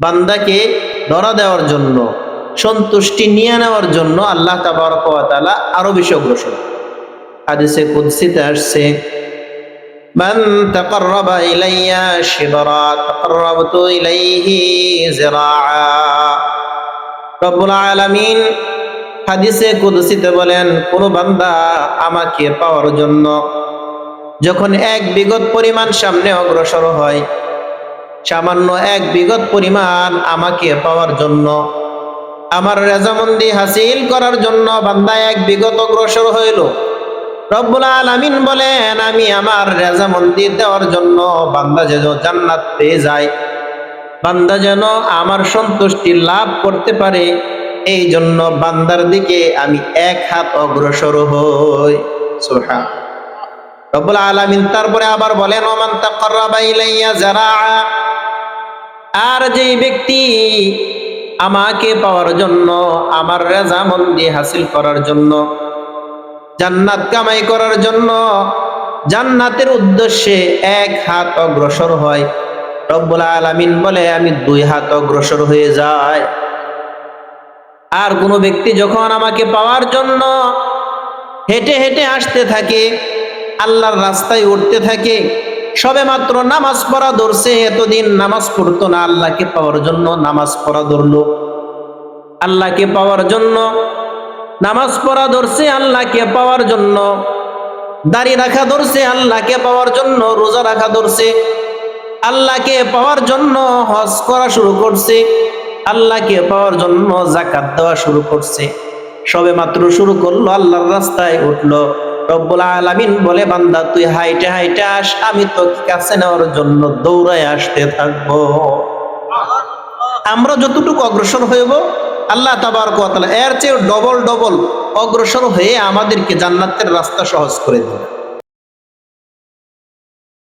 বান্দাকে ধরা দেওয়ার জন্য সন্তুষ্টি নিয়ে নেওয়ার জন্য আল্লাহ তাবারক ওয়া তাআলা আরো বেশি অগ্রসর হাদিসে কুদসিতে আসছে من تقرب إلي شبرا تقربت إليه زراعا রব্বুল আলামিন হাদিসে কুদসিতে বলেন কোন বান্দা আমাকে পাওয়ার জন্য যখন এক বিগত পরিমাণ সামনে অগ্রসর হয় সামান্য এক বিগত পরিমাণ আমাকে পাওয়ার জন্য, আমার রেজামন্দি হাসিল করার জন্য বান্দা এক বিগত অগ্রসর হইল। রব্বুল আলামিন বলেন, আমি আমার রেজামন্দি দেওয়ার জন্য বান্দা যেন জান্নাত পেয়ে যায়, বান্দা যেন আমার সন্তুষ্টি লাভ করতে পারে, এই জন্য বান্দার দিকে আমি এক হাত অগ্রসর হই। সুবহান। রব্বুল আলামিন তারপরে আবার বলেন, ওমান তাকাররাবা ইলাইয়া যারাআ। আর যেই ব্যক্তি আমাকে পাওয়ার জন্য, আমার রেজামন্দি হাসিল করার জন্য, জান্নাত কামাই করার জন্য, জান্নাতের উদ্দেশ্যে এক হাত অগ্রসর হয়, রব্বুল আলামিন বলে, আমি দুই হাত অগ্রসর হয়ে যায় আর কোনো ব্যক্তি যখন আমাকে পাওয়ার জন্য হেঁটে হেঁটে আসতে থাকে, আল্লাহর রাস্তায় উঠতে থাকে সবে মাত্র নামাজ পড়া ধরছে, এতদিন নামাজ পড়তো না, আল্লাহকে পাওয়ার জন্য নামাজ পড়া ধরলো। আল্লাহকে পাওয়ার জন্য নামাজ পড়া ধরছে, আল্লাহকে পাওয়ার জন্য দাড়ি রাখা ধরছে, আল্লাহকে পাওয়ার জন্য রোজা রাখা ধরছে। আল্লাহকে পাওয়ার জন্য হজ করা শুরু করছে। আল্লাহকে পাওয়ার জন্য জাকাত দেওয়া শুরু করছে। সবে মাত্র শুরু করল, আল্লাহর রাস্তায় উঠল। রব্বুল আলামিন বলে, বান্দা, তুই হাইটে হাইটে আস, আমি তো কাছে নেওয়ার জন্য দৌড়ায় আসতে থাকব। আমরা যতটুকু অগ্রসর হইব, আল্লাহ তাবার এর চেয়ে ডবল ডবল অগ্রসর হয়ে আমাদেরকে জান্নাতের রাস্তা সহজ করে দেবে।